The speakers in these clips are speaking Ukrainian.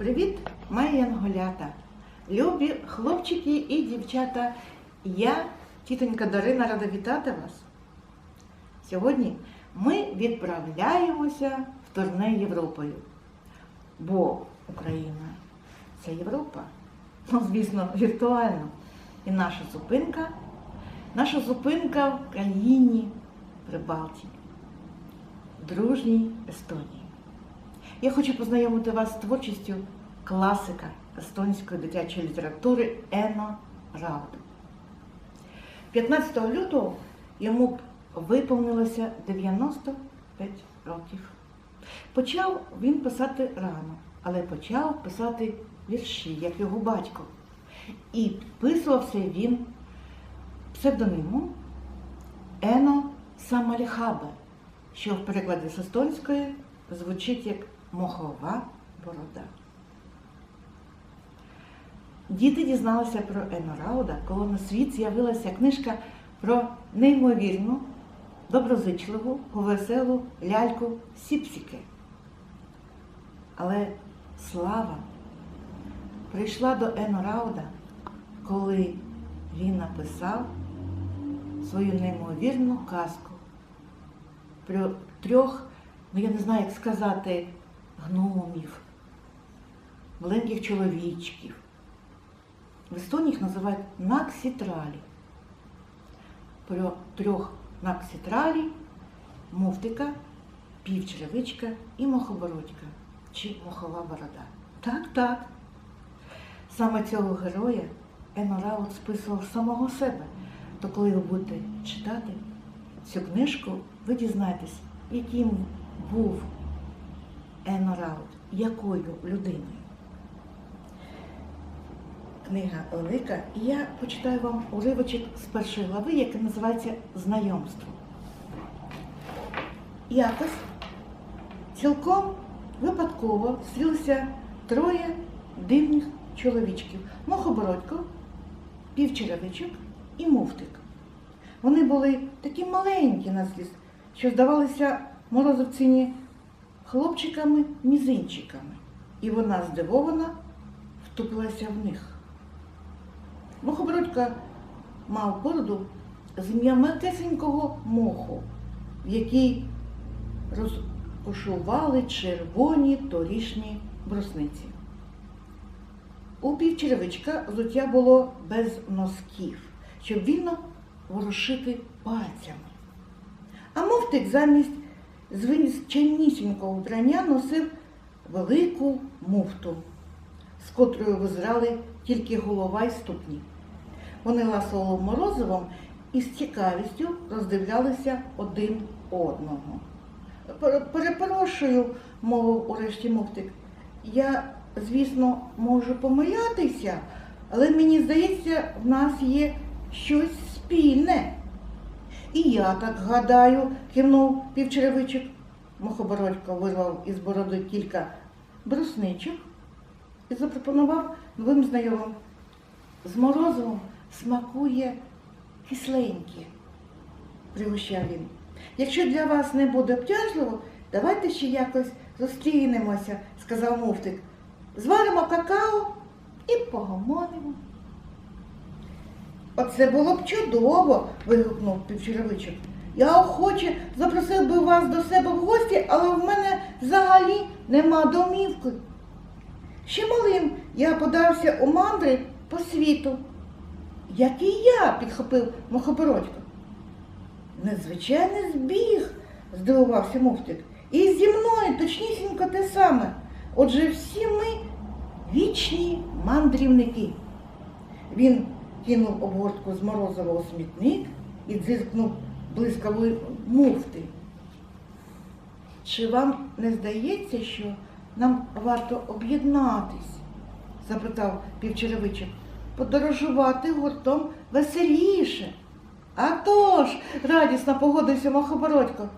Привіт, мої янголята, любі хлопчики і дівчата. Я, тітонька Дарина, рада вітати вас. Сьогодні ми відправляємося в турне Європою. Бо Україна це Європа. Ну, звісно, віртуально. І наша зупинка, наша зупинка в країні Прибалтії, дружній Естонії. Я хочу познайомити вас з творчістю класика естонської дитячої літератури Ено Рауда. 15 лютого йому виповнилося 95 років. Почав він писати рано, але почав писати вірші, як його батько. І підписувався він псевдонимом Ено Самаліхабе, що в перекладі з естонської звучить як мохова борода. Діти дізналися про Ено Рауда, коли на світ з'явилася книжка про неймовірну, доброзичливу, веселу ляльку Сіпсіки. Але слава прийшла до Ено Рауда, коли він написав свою неймовірну казку про трьох, ну я не знаю, як сказати, гномів, маленьких чоловічків. В Естонії їх називають наксітралі. Про трьох наксітралі, мовтика, півчеревичка і мохобородька чи мохова борода. Так, так. Саме цього героя Ено Раут списував самого себе. То коли ви будете читати цю книжку, ви дізнаєтесь, яким був Ено Раут, якою людиною. Книга велика, і я почитаю вам уривочок з першої глави, яка називається Знайомство. Якось цілком випадково зустрілися троє дивних чоловічків. Мохобородько, півчеревичок і муфтик. Вони були такі маленькі на зліз, що здавалися морозовцині хлопчиками-мізинчиками. І вона здивована втупилася в них. Мохобородька мав бороду з м'якесенького моху, в якій розкошували червоні торішні брусниці. У півчеревичка взуття було без носків, щоб вільно ворушити пальцями. А мовтик замість звичайнісінького вбрання носив велику муфту, з котрою визирали тільки голова й ступні. Вони ласували морозивом і з цікавістю роздивлялися один одного. Перепрошую, мовив урешті мовтик. Я, звісно, можу помилятися, але мені здається, в нас є щось спільне. І я так гадаю, кивнув півчеревичок. Мохобородько вирвав із бороди кілька брусничок і запропонував новим знайомим. З морозивом смакує кисленьке, пригощав він. Якщо для вас не буде обтяжливо, давайте ще якось зустрінемося, сказав муфтик. Зваримо какао і погомонимо. Оце було б чудово, вигукнув півчеревичок. Я охоче запросив би вас до себе в гості, але в мене взагалі нема домівки. Ще малим я подався у мандри по світу. Як і я, підхопив Мохобородько. Незвичайний збіг, здивувався муфтик. І зі мною точнісінько те саме. Отже, всі ми вічні мандрівники. Він кинув обгортку з морозива у смітник і дзиркнув блискавої муфти. Чи вам не здається, що нам варто об'єднатись? запитав півчеревичок. Подорожувати гуртом веселіше. А тож, радісно погодився Мохобородько.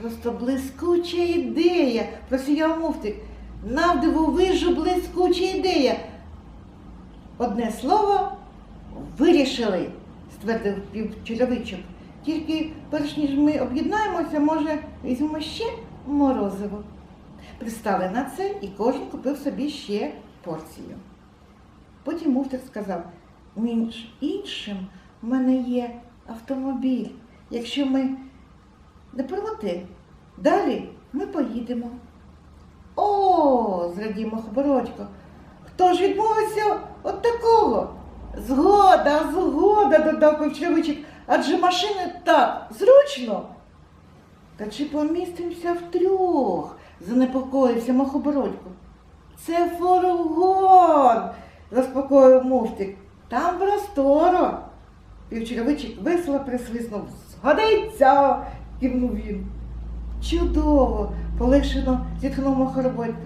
Просто блискуча ідея, просіяв муфтик. Навдивовижу блискуча ідея. Одне слово, вирішили, ствердив півчеревичок. Тільки перш ніж ми об'єднаємося, може, візьмемо ще морозиво. пристали на це і кожен купив собі ще порцію. Потім муфтик сказав, між іншим, в мене є автомобіль. Якщо ми не проти, далі ми поїдемо. О, зрадів Махобородько, хто ж відмовиться от такого? Згода, згода, додав Певчевичик, адже машини так зручно. Та чи помістимося втрьох? занепокоївся Махобородько. Це фургон, заспокоїв муфтик. Там просторо. Півчеревичик весело присвиснув. Згодиться, кивнув він. Чудово, полегшено зітхнув Махорободько.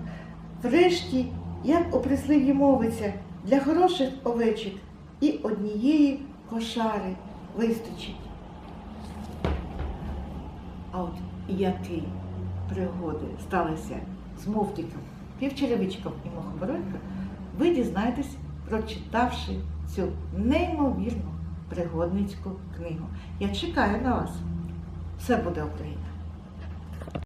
Врешті, як у прислів'ї мовиться, для хороших овечок і однієї кошари вистачить. А от які пригоди сталися з мовтиком, півчеревичком і мохобородьком, ви дізнаєтесь, прочитавши цю неймовірну пригодницьку книгу. Я чекаю на вас. Все буде Україна!